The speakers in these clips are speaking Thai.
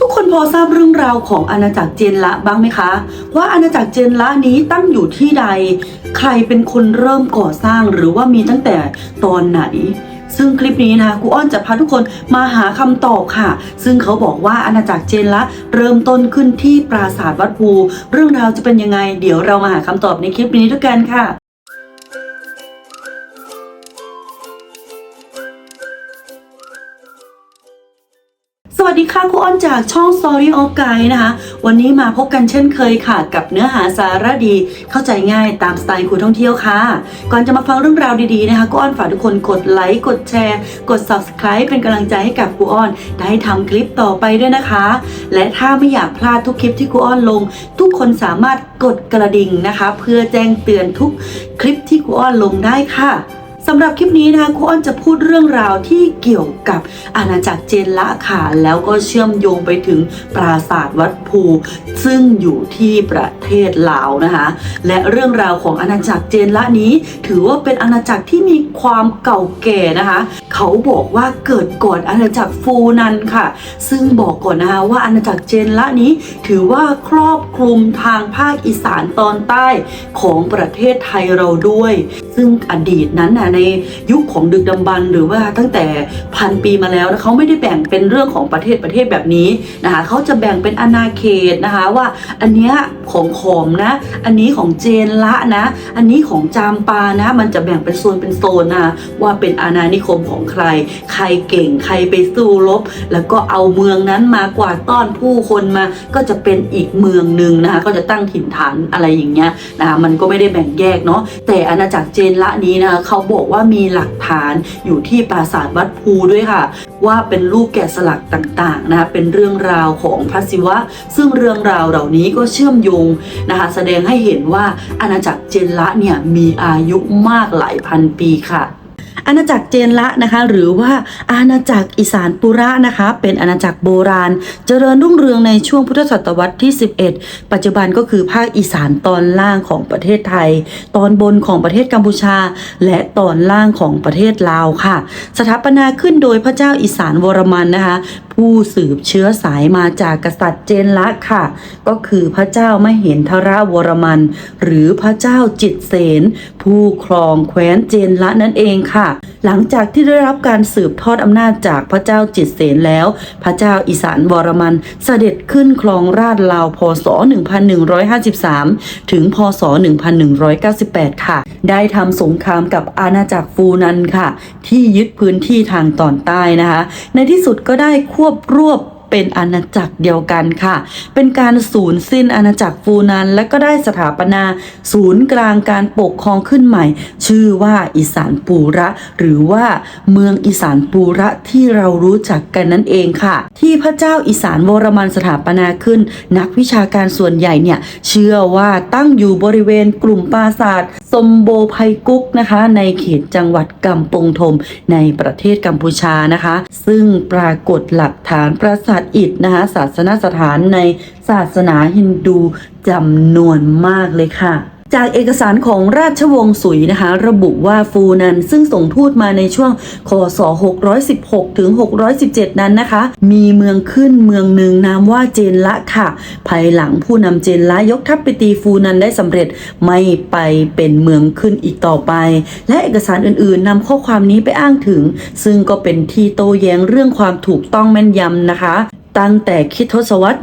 ทุกคนพอทราบเรื่องราวของอาณาจักรเจนละบ้างไหมคะ ว่าอาณาจักรเจนละนี้ตั้งอยู่ที่ใด ใครเป็นคนเริ่มก่อสร้างหรือว่ามีตั้งแต่ตอนไหนซึ่งคลิปนี้นะคะครูอ้อนจะพาทุกคนมาหาคำตอบค่ะ ซึ่งเขาบอกว่าอาณาจักรเจนละเริ่มต้นขึ้นที่ปราสาทวัดภู เรื่องราวจะเป็นยังไง เดี๋ยวเรามาหาคำตอบในคลิปนี้ด้วยกันค่ะ วัสดีค่ะครูอ้อนจากช่อง Story of Guide นะคะ วันนี้มาพบกันเช่นเคยค่ะ กับเนื้อหาสาระดีเข้าใจง่ายตามสไตล์ครูท่องเที่ยวค่ะ ก่อนจะมาฟังเรื่องราวดีๆนะคะครูอ้อนฝากทุกคนกดไลค์กดแชร์ กด Subscribe เป็นกำลังใจให้กับครูอ้อน ได้ทำคลิปต่อไปด้วยนะคะ และถ้าไม่อยากพลาดทุกคลิปที่ครูอ้อนลง ทุกคนสามารถกดกระดิ่งนะคะ เพื่อแจ้งเตือนทุกคลิปที่ครูอ้อนลงได้ค่ะ สำหรับคลิปนี้นะคะครูอ้อนจะพูดเรื่องราวที่เกี่ยวกับอาณาจักรเจนละค่ะแล้วก็เชื่อมโยงไปถึงปราสาทวัดภู ซึ่งอยู่ที่ประเทศลาวนะคะ และเรื่องราวของอาณาจักรเจนละนี้ ถือว่าเป็นอาณาจักรที่มีความเก่าแก่นะคะ เขาบอกว่าเกิดก่อนอาณาจักรฟูนันค่ะ ซึ่งบอกก่อนนะคะว่าอาณาจักรเจนละนี้ ถือว่าครอบคลุมทางภาคอีสานตอนใต้ของประเทศไทยเราด้วย ซึ่งอดีตนั้นนะในยุคของดึกดำบรรพ์หรือว่าตั้งแต่พันปีมาแล้วนะเขาไม่ได้แบ่งเป็นเรื่องของประเทศประเทศแบบนี้นะคะเขาจะแบ่งเป็นอาณาเขตนะคะว่าอันเนี้ยของขอมนะ อันนี้ของเจนละนะ อันนี้ของจามปานะ มันจะแบ่งเป็นโซนเป็นโซนนะว่าเป็นอาณานิคมของใคร ใครเก่งใครไปสู้รบ แล้วก็เอาเมืองนั้นมากวาดต้อนผู้คนมาก็จะเป็นอีกเมืองหนึ่งนะคะก็จะตั้งถิ่นฐานอะไรอย่างเงี้ยนะคะมันก็ไม่ได้แบ่งแยกเนาะแต่อาณาจักรเจนละนี้นะคะเขาบอกว่ามีหลักฐานอยู่ที่ปราสาทวัดภูด้วยค่ะ ว่าเป็นรูปแกะสลักต่างๆนะคะเป็นเรื่องราวของพระศิวะ ซึ่งเรื่องราวเหล่านี้ก็เชื่อมโยงนะคะแสดงให้เห็นว่าอาณาจักรเจนละเนี่ยมีอายุมากหลายพันปีค่ะ อาณาจักรเจนละนะคะ หรือว่าอาณาจักรอีสานปุระนะคะ เป็นอาณาจักรโบราณ เจริญรุ่งเรืองในช่วงพุทธศตวรรษที่ 11 ปัจจุบันก็คือภาคอีสานตอนล่างของประเทศไทย ตอนบนของประเทศกัมพูชา และตอนล่างของประเทศลาวค่ะ สถาปนาขึ้นโดยพระเจ้าอีสานวรมันนะคะ ผู้สืบเชื้อสายมาจากกษัตริย์เจนละค่ะ ก็คือพระเจ้าไม่เห็นทราวรมัน หรือพระเจ้าจิตเสนผู้ครองแคว้นเจนละนั่นเองค่ะหลังจากที่ได้รับการสืบทอดอำนาจจากพระเจ้าจิตเสนแล้ว พระเจ้าอิสานวรมันเสด็จขึ้นครองราชลาวพศ 1153 ถึงพศ 1198 ค่ะ ได้ทำสงครามกับอาณาจักรฟูนันค่ะ ที่ยึดพื้นที่ทางตอนใต้นะคะ ในที่สุดก็ได้ควบรวบ เป็นอาณาจักรเดียวกันค่ะ เป็นการสูญสิ้นอาณาจักรฟูนันและก็ได้สถาปนา ศูนย์กลางการปกครองขึ้นใหม่ ชื่อว่าอีสานปูระ หรือว่าเมืองอีสานปูระที่เรารู้จักกันนั่นเองค่ะ ที่พระเจ้าอีสานวรมันสถาปนาขึ้น นักวิชาการส่วนใหญ่เนี่ยเชื่อว่าตั้งอยู่บริเวณกลุ่มปราสาทสมโบไพกุกนะคะ ในเขตจังหวัดกัมปงทมในประเทศกัมพูชานะคะ ซึ่งปรากฏหลักฐานปราสาทอิฐนะคะ ศาสนสถานในศาสนาฮินดูจำนวนมากเลยค่ะ จากเอกสารของราชวงศ์สุยนะคะ ระบุว่าฟูนันซึ่งส่งทูตมาในช่วงคศ 616 ถึง 617 นั้นนะคะ มีเมืองขึ้นเมืองหนึ่งนามว่าเจนละค่ะ ภายหลังผู้นำเจนละยกทัพไปตีฟูนันได้สำเร็จไม่ไปเป็นเมืองขึ้นอีกต่อไป และเอกสารอื่นๆนำข้อความนี้ไปอ้างถึง ซึ่งก็เป็นที่โต้แย้งเรื่องความถูกต้องแม่นยำนะคะ ตั้งแต่คิดทศวรรษ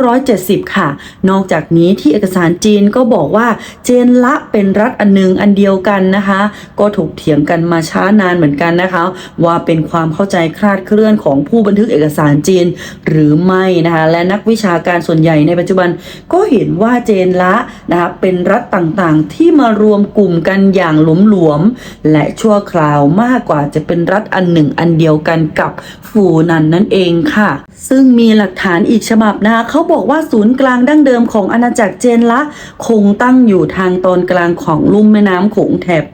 1970 ค่ะ นอกจากนี้ที่เอกสารจีนก็บอกว่าเจนละเป็นรัฐอันหนึ่งอันเดียวกันนะคะ ก็ถกเถียงกันมาช้านานเหมือนกันนะคะ ว่าเป็นความเข้าใจคลาดเคลื่อนของผู้บันทึกเอกสารจีนหรือไม่นะคะ และนักวิชาการส่วนใหญ่ในปัจจุบัน ก็เห็นว่าเจนละนะคะเป็นรัฐต่างๆ ที่มารวมกลุ่มกันอย่างหลวมๆและชั่วคราวมากกว่าจะเป็นรัฐอันหนึ่งอันเดียวกันกับฟูนันนั่นเองค่ะซึ่งมีหลักฐานอีกฉบับนะคะเขาบอกว่าศูนย์กลางดั้งเดิมของอาณาจักรเจนละ คงตั้งอยู่ทางตอนกลางของลุ่มแม่น้ำโขงแถบ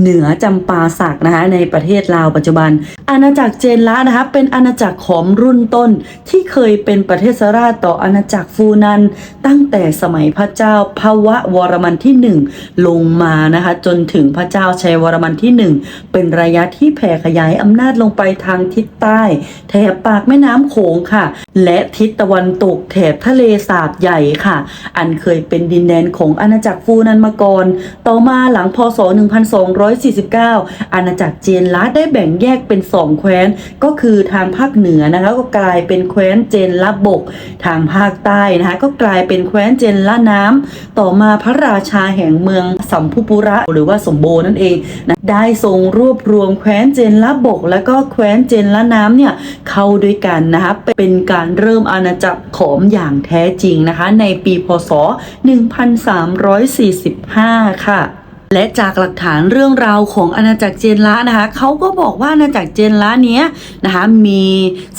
เหนือจำปาสักนะคะในประเทศลาวปัจจุบัน อาณาจักรเจนละนะคะเป็นอาณาจักรขอมรุ่นต้นที่เคยเป็นประเทศราชต่ออาณาจักรฟูนัน ตั้งแต่สมัยพระเจ้าพวะวรมันที่หนึ่งลงมานะคะจนถึงพระเจ้าชัยวรมันที่หนึ่งเป็นระยะที่แผ่ขยายอำนาจลงไปทางทิศใต้ แถบปากแม่น้ำโขงค่ะและทิศตะวันตกแถบทะเลสาบใหญ่ค่ะ อันเคยเป็นดินแดนของอาณาจักรฟูนันมาก่อนต่อมาหลังพศ 1249 อาณาจักรเจนละได้แบ่งแยกเป็นสองแคว้น ก็คือทางภาคเหนือนะคะก็กลายเป็นแคว้นเจนละบก ทางภาคใต้นะคะก็กลายเป็นแคว้นเจนละน้ำต่อมาพระราชาแห่งเมืองสัมภุปุระหรือว่าสมโบนั่นเองนะได้ทรงรวบรวมแคว้นเจนละบก และก็แคว้นเจนละน้ำเนี่ยเข้าด้วยกันนะคะเป็น็นการเริ่มอาณาจักรขอมอย่างแท้จริงนะคะ ในปีพศ 1345 ค่ะ และจากหลักฐานเรื่องราวของอาณาจักรเจนละนะคะเขาก็บอกว่าอาณาจักรเจนละเนี้ยนะคะมี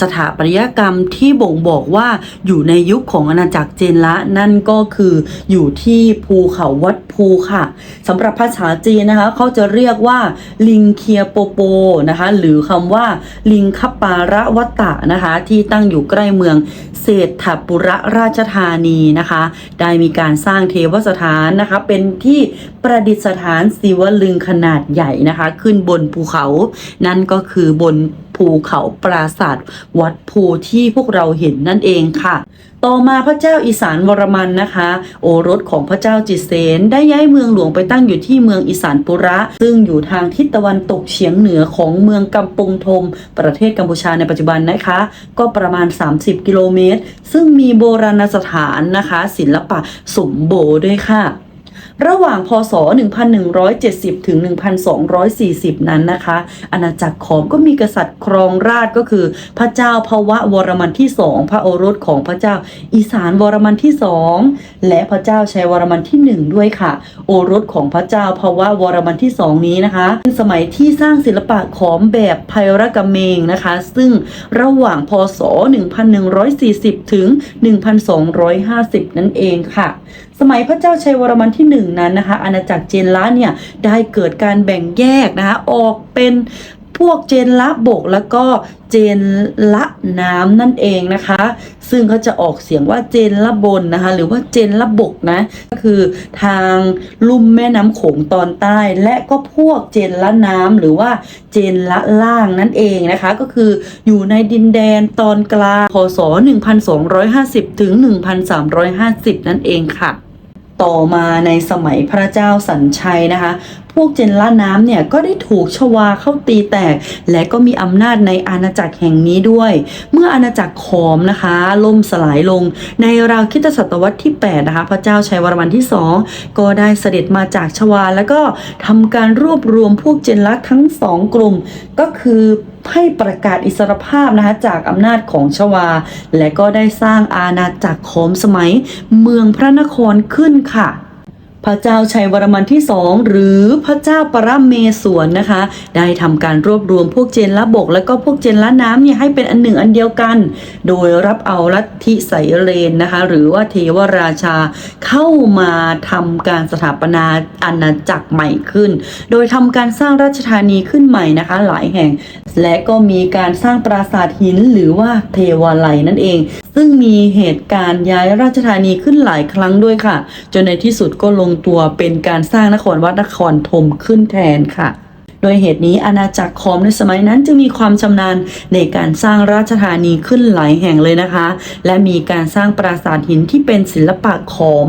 สถาปัตยกรรมที่บ่งบอกว่าอยู่ในยุคของอาณาจักรเจนละนั่นก็คืออยู่ที่ภูเขาวัดภูค่ะสำหรับภาษาจีนนะคะเขาจะเรียกว่าลิงเคียโปโปนะคะหรือคำว่าลิงคปาระวัตตะนะคะที่ตั้งอยู่ใกล้เมืองเศรษฐปุระราชธานีนะคะ ได้มีการสร้างเทวสถานนะคะเป็นที่ประดิษฐานศิวลึงขนาดใหญ่นะคะ ขึ้นบนภูเขา นั่นก็คือบนภูเขาปราศาสตร์วัดภูที่พวกเราเห็นนั่นเองค่ะ ต่อมาพระเจ้าอีสานวรมันนะคะ โอรสของพระเจ้าจิตเสนได้ย้ายเมืองหลวงไปตั้งอยู่ที่เมืองอีสานปุระ ซึ่งอยู่ทางทิศตะวันตกเฉียงเหนือของเมืองกำปงทม ประเทศกัมพูชาในปัจจุบันนะคะ ก็ประมาณ 30 กิโลเมตร ซึ่งมีโบราณสถานนะคะ ศิลปะสมโบด้วยค่ะ ระหว่างพศ 1170 ถึง 1240 นั้นนะคะ อาณาจักรขอมก็มีกษัตริย์ครองราชก็คือ พระเจ้าพวะวรมันที่สองพระโอรสของพระเจ้า อีสานวรมันที่สองและพระเจ้าชัยวรมันที่หนึ่งด้วยค่ะ โอรสของพระเจ้าพวะวรมันที่สองนี้นะคะเป็นสมัยที่สร้างศิลปะขอมแบบไพรกเมงนะคะ ซึ่งระหว่างพศ 1140 ถึง 1250 นั่นเองค่ะ สมัยพระเจ้าชัยวรมันที่หนึ่งนั้นนะคะ อาณาจักรเจนละเนี่ยได้เกิดการแบ่งแยกนะคะออกเป็นพวกเจนละบกแล้วก็เจนละน้ำนั่นเองนะคะ ซึ่งเขาจะออกเสียงว่าเจนละบนนะคะ หรือว่าเจนละบกนะ ก็คือทางลุ่มแม่น้ำโขงตอนใต้ และก็พวกเจนละน้ำหรือว่าเจนละล่างนั่นเองนะคะ ก็คืออยู่ในดินแดนตอนกลางพศ 1250 ถึง 1350 นั่นเองค่ะ ต่อมาในสมัยพระเจ้าสัญชัยนะคะ วกเจนล่าน้ำเนี่ยก็ได้ถูกชวาเข้าตีแตก และก็มีอำนาจในอาณาจักรแห่งนี้ด้วย เมื่ออาณาจักรขอมนะคะ ล่มสลายลง ในราวคริดศตวรรษที่ 8 นะคะ พระเจ้าชัยวรมันที่ 2 ก็ได้เสด็จมาจากชวา แล้วก็ทำการรวบรวมพวกเจนลักทั้งสองกลุ่ม ก็คือให้ประกาศอิสรภาพนะคะจากอำนาจของชวา และก็ได้สร้างอาณาจักรขอมสมัย เมืองพระนครขึ้นค่ะ พระเจ้าชัยวรมันที่สองหรือพระเจ้าปรเมศวรนะคะ ได้ทำการรวบรวมพวกเจนละบก และก็พวกเจนละน้ำเนี่ยให้เป็นอันหนึ่งอันเดียวกัน โดยรับเอาลัทธิไสเรนนะคะ หรือว่าเทวราชาเข้ามาทำการสถาปนาอาณาจักรใหม่ขึ้น โดยทำการสร้างราชธานีขึ้นใหม่นะคะ หลายแห่ง และก็มีการสร้างปราสาทหินหรือว่าเทวาลัยนั่นเอง ซึ่งมีเหตุการณ์ย้ายราชธานีขึ้นหลายครั้งด้วยค่ะ จนในที่สุดก็ลงตัวเป็นการสร้างนครวัดนครธมขึ้นแทนค่ะโดยเหตุนี้อาณาจักรขอมในสมัยนั้นจึงมีความชำนาญในการสร้างราชธานีขึ้นหลายแห่งเลยนะคะ และมีการสร้างปราสาทหินที่เป็นศิลปะขอม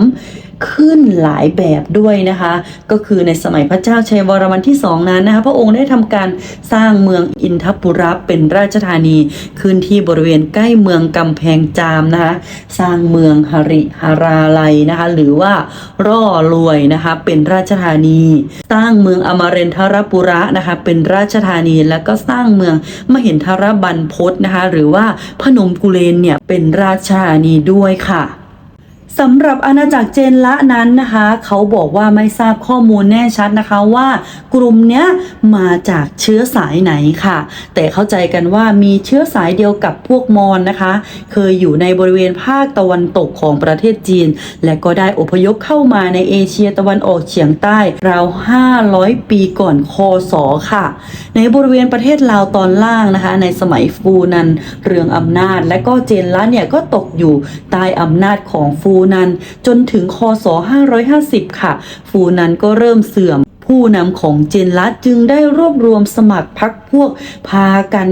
ขึ้นหลายแบบด้วยนะคะ ก็คือในสมัยพระเจ้าชัยวรมันที่สองนั้นนะคะพระองค์ได้ทำการสร้างเมืองอินทปุระเป็นราชธานีขึ้นที่บริเวณใกล้เมืองกำแพงจามนะคะสร้างเมืองหริหาราลัยนะคะหรือว่าร่อรวยนะคะเป็นราชธานี สร้างเมืองอมรินทรปุระนะคะเป็นราชธานีแล้วก็สร้างเมืองมหินทรบันพศนะคะหรือว่าพนมกุเลนเนี่ยเป็นราชธานีด้วยค่ะ สำหรับอาณาจักรเจนละนั้นนะคะ เขาบอกว่าไม่ทราบข้อมูลแน่ชัดนะคะว่ากลุ่มเนี้ยมาจากเชื้อสายไหนค่ะ แต่เข้าใจกันว่ามีเชื้อสายเดียวกับพวกมอญนะคะ เคยอยู่ในบริเวณภาคตะวันตกของประเทศจีน และก็ได้อพยพเข้ามาในเอเชียตะวันออกเฉียงใต้ราว 500 ปีก่อนคศค่ะ ในบริเวณประเทศลาวตอนล่างนะคะ ในสมัยฟูนันเรืองอำนาจ และก็เจนละเนี่ยก็ตกอยู่ใต้อำนาจของฟูนนจนถึงคศ 550 ค่ะ ฟูนันก็เริ่มเสื่อมผู้นำของเจนละจึงได้รวบรวมสมัครพักพวกพากัน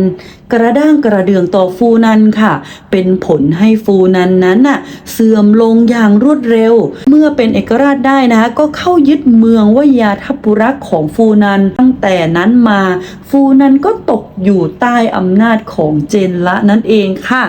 กระด้างกระเดืองต่อฟูนันค่ะ เป็นผลให้ฟูนันนั้นน่ะเสื่อมลงอย่างรวดเร็ว เมื่อเป็นเอกราชได้นะคะก็เข้ายึดเมืองวยาทัปุระของฟูนันตั้งแต่นั้นมา ฟูนันก็ตกอยู่ใต้อำนาจของเจนละนั่นเองค่ะ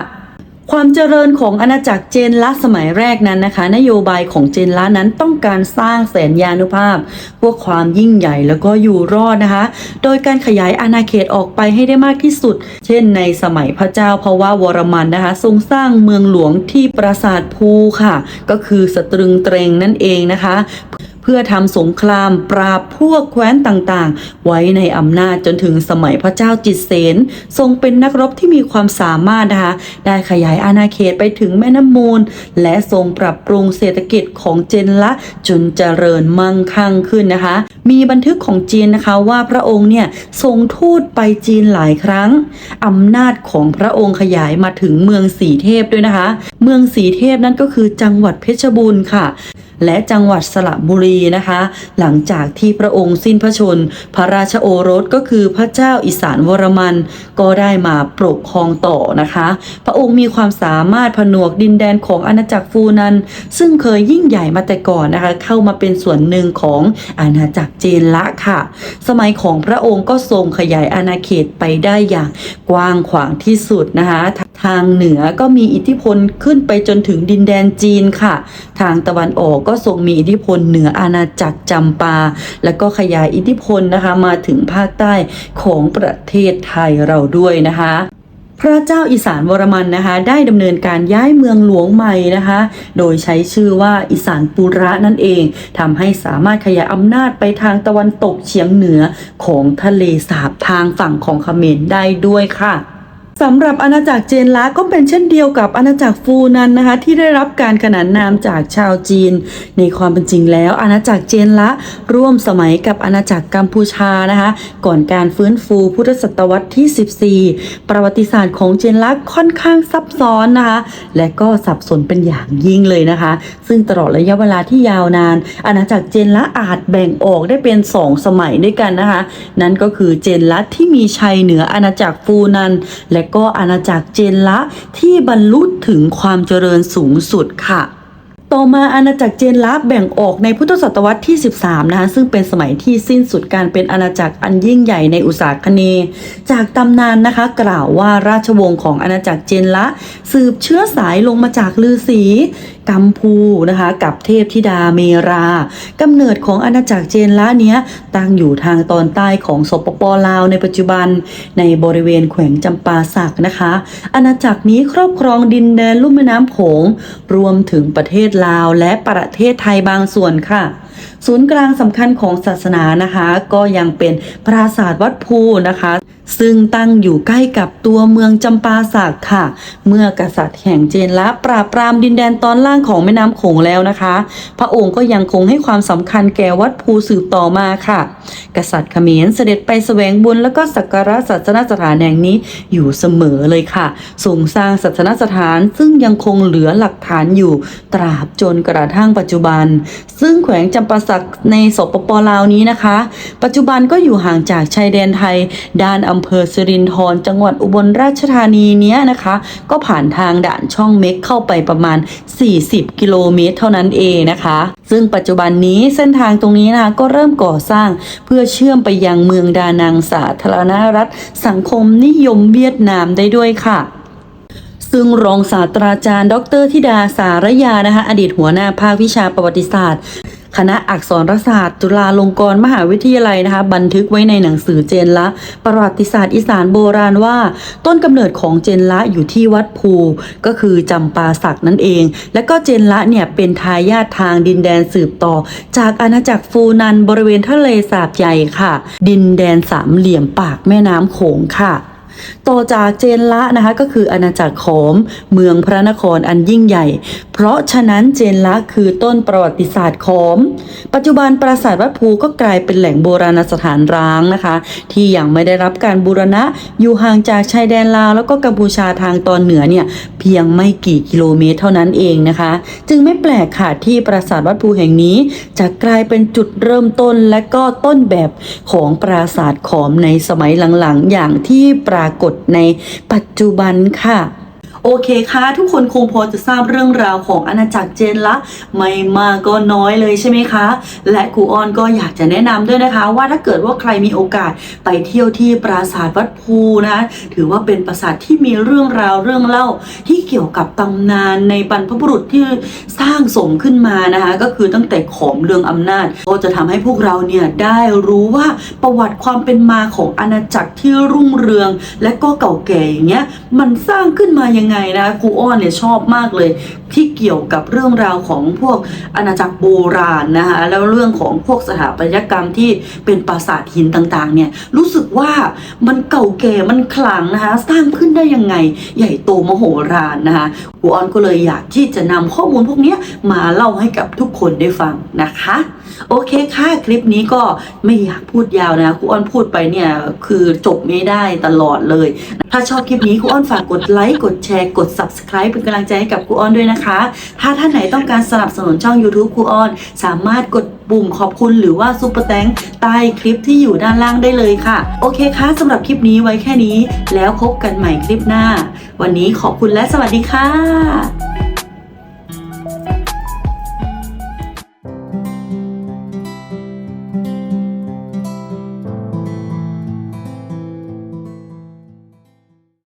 ความเจริญของอาณาจักรเจนละสมัยแรกนั้นนะคะ นโยบายของเจนละนั้นต้องการสร้างแสนยานุภาพเพวกความยิ่งใหญ่แล้วก็อยู่รอดนะคะ โดยการขยายอาณาเขตออกไปให้ได้มากที่สุด เช่นในสมัยพระเจ้าพะวะวรมันนะคะ ทรงสร้างเมืองหลวงที่ปราสาทภูค่ะ ก็คือสตรึงเตรงนั่นเองนะคะ พื่อทำสงครามปราบพวกแคว้นต่างๆ ไว้ในอำนาจจนถึงสมัยพระเจ้าจิตเสนทรงเป็นนักรบที่มีความสามารถนะคะ ได้ขยายอาณาเขตไปถึงแม่น้ำมูล และทรงปรับปรุงเศรษฐกิจของเจนละจนเจริญมั่งคั่งขึ้นนะคะ มีบันทึกของจีนนะคะว่าพระองค์เนี่ยทรงทูตไปจีนหลายครั้งอำนาจของพระองค์ขยายมาถึงเมืองสีเทพด้วยนะคะ เมืองสีเทพนั่นก็คือจังหวัดเพชรบูรณ์ค่ะ และจังหวัดสระบุรีนะคะ หลังจากที่พระองค์สิ้นพระชน พระราชโอรสก็คือพระเจ้าอิสานวรมัน ก็ได้มาปกครองต่อนะคะ พระองค์มีความสามารถผนวกดินแดนของอาณาจักรฟูนัน ซึ่งเคยยิ่งใหญ่มาแต่ก่อนนะคะ เข้ามาเป็นส่วนหนึ่งของอาณาจักรเจนละค่ะ สมัยของพระองค์ก็ทรงขยายอาณาเขตไปได้อย่างกว้างขวางที่สุดนะคะ ทางเหนือก็มีอิทธิพลขึ้นไปจนถึงดินแดนจีนค่ะ ทางตะวันออกก็ทรงมีอิทธิพลเหนืออาณาจักรจำปา แล้วก็ขยายอิทธิพลนะคะมาถึงภาคใต้ของประเทศไทยเราด้วยนะคะพระเจ้าอิสานวรมันนะคะได้ดำเนินการย้ายเมืองหลวงใหม่นะคะ โดยใช้ชื่อว่าอิสานปุระนั่นเองทำให้สามารถขยายอำนาจไปทางตะวันตกเฉียงเหนือของทะเลสาบทางฝั่งของเขมรได้ด้วยค่ะ สำหรับอาณาจักรเจนละก็เป็นเช่นเดียวกับอาณาจักรฟูนันนะคะ ที่ได้รับการขนานนามจากชาวจีน ในความเป็นจริงแล้ว อาณาจักรเจนละร่วมสมัยกับอาณาจักรกัมพูชานะคะ ก่อนการฟื้นฟูพุทธศตวรรษที่ 14 ประวัติศาสตร์ของเจนละค่อนข้างซับซ้อนนะคะ และก็สับสนเป็นอย่างยิ่งเลยนะคะ ซึ่งตลอดระยะเวลาที่ยาวนาน อาณาจักรเจนละอาจแบ่งออกได้เป็น 2 สมัยด้วยกันนะคะ นั่นก็คือเจนละที่มีชัยเหนืออาณาจักรฟูนันและก็อาณาจักรเจนละที่บรรลุถึงความเจริญสูงสุดค่ะ ต่อมาอาณาจักรเจนละแบ่งออกในพุทธศตวรรษที่ 13 นะคะซึ่งเป็นสมัยที่สิ้นสุดการเป็นอาณาจักรอันยิ่งใหญ่ในอุตสาคเน จากตำนานนะคะ กล่าวว่าราชวงศ์ของอาณาจักรเจนละ สืบเชื้อสายลงมาจากลือสีกัมพูนะคะ กับเทพธิดาเมรากำเนิดของอาณาจักรเจนละเนี้ยตั้งอยู่ทางตอนใต้ของสปปลาวในปัจจุบัน ในบริเวณแขวงจำปาสักนะคะ อาณาจักรนี้ครอบครองดินแดนลุ่มแม่น้ำโขงรวมถึงประเทศลาวและประเทศไทยบางส่วนค่ะ ศูนย์กลางสำคัญของศาสนานะคะ ก็ยังเป็นปราสาทวัดภูนะคะ ซึ่งตั้งอยู่ใกล้กับตัวเมืองจำปาสักค่ะ เมื่อกษัตริย์แห่งเจนละปราบปรามดินแดนตอนล่างของแม่น้ำโขงแล้วนะคะ พระองค์ก็ยังคงให้ความสำคัญแก่วัดภูสืบต่อมาค่ะ กษัตริย์เขมรเสด็จไปแสวงบุญแล้วก็สักการะศาสนสถานแห่งนี้อยู่เสมอเลยค่ะทรงสร้างศาสนสถานซึ่งยังคงเหลือหลักฐานอยู่ตราบจนกระทั่งปัจจุบัน ซึ่งแขวงจำปาสักในสปปลาวนี้นะคะ ปัจจุบันก็อยู่ห่างจากชายแดนไทยด้านอำำเภอสิรินธรจังหวัดอุบลราชธานีเนี้ยนะคะ ก็ผ่านทางด่านช่องเม็กเข้าไปประมาณ 40 กิโลเมตร เท่านั้นเองนะคะ ซึ่งปัจจุบันนี้เส้นทางตรงนี้นะคะก็เริ่มก่อสร้างเพื่อเชื่อมไปยังเมืองดานังสาธารณรัฐ สังคมนิยมเวียดนามได้ด้วยค่ะ ซึ่งรองศาสตราจารย์ ดรธิดาสารยานะคะอดีตหัวหน้าภาควิชาประวัติศาสตร์ คณะอักษรศาสตร์ จุฬาลงกรณ์มหาวิทยาลัยนะคะบันทึกไว้ในหนังสือเจนละ ประวัติศาสตร์อีสานโบราณว่า ต้นกำเนิดของเจนละอยู่ที่วัดภู ก็คือจำปาสักนั่นเอง และก็เจนละเนี่ยเป็นทายาททางดินแดนสืบต่อ จากอาณาจักรฟูนันบริเวณทะเลสาบใหญ่ค่ะ ดินแดนสามเหลี่ยมปากแม่น้ำโขงค่ะ ต่อจากเจนละนะคะก็คืออาณาจักรขอมเมืองพระนครอันยิ่งใหญ่ เพราะฉะนั้นเจนละคือต้นประวัติศาสตร์ขอม ปัจจุบันปราสาทวัดภูก็กลายเป็นแหล่งโบราณสถานร้างนะคะ ที่ยังไม่ได้รับการบูรณะอยู่ห่างจากชายแดนลาวแล้วก็กัมพูชาทางตอนเหนือเนี่ยเพียงไม่กี่กิโลเมตรเท่านั้นเองนะคะ จึงไม่แปลกค่ะที่ปราสาทวัดภูแห่งนี้ จะกลายเป็นจุดเริ่มต้นและก็ต้นแบบของปราสาทขอมในสมัยหลังๆ อย่างที่ปรากฏในปัจจุบันค่ะ โอเคค่ะ ทุกคนคงพอจะทราบเรื่องราวของอาณาจักรเจนละไม่มากก็น้อยเลยใช่ไหมคะ และครูออนก็อยากจะแนะนำด้วยนะคะ ว่าถ้าเกิดว่าใครมีโอกาสไปเที่ยวที่ปราสาทวัดภูนะ ถือว่าเป็นปราสาทที่มีเรื่องราวเรื่องเล่าที่เกี่ยวกับตำนานในบรรพบุรุษที่สร้างสมขึ้นมานะคะ ก็คือตั้งแต่ขอมเรืองอำนาจ ก็จะทำให้พวกเราเนี่ยได้รู้ว่าประวัติความเป็นมาของอาณาจักรที่รุ่งเรือง และก็เก่าแก่อย่างเงี้ยมันสร้างขึ้นมายังไงนะครูอ้อนเนี่ยชอบมากเลย ที่เกี่ยวกับเรื่องราวของพวกอาณาจักรโบราณนะคะแล้วเรื่องของพวกสถาปัตยกรรมที่เป็นปราสาทหินต่างๆ เนี่ยรู้สึกว่ามันเก่าแก่มันขลังนะคะสร้างขึ้นได้ยังไง ใหญ่โตมโหฬารนะคะครูอ้อนก็เลยอยากที่จะนำข้อมูลพวกนี้มาเล่าให้กับทุกคนได้ฟังนะคะ โอเคค่ะ คลิปนี้ก็ไม่อยากพูดยาวนะครูอ้อนพูดไปเนี่ยคือจบไม่ได้ตลอดเลย ถ้าชอบคลิปนี้ครูอ้อนฝากกดไลค์กดแชร์กด subscribe เป็นกำลังใจให้กับครูอ้อนด้วยนะคะ ถ้าท่านไหนต้องการสนับสนุนช่อง YouTube ครูอ้อน สามารถกดปุ่มขอบคุณหรือว่าซุปเปอร์แตงใต้คลิปที่อยู่ด้านล่างได้เลยค่ะ โอเคค่ะสำหรับคลิปนี้ไว้แค่นี้ แล้วพบกันใหม่คลิปหน้า วันนี้ขอบคุณและสวัสดีค่ะ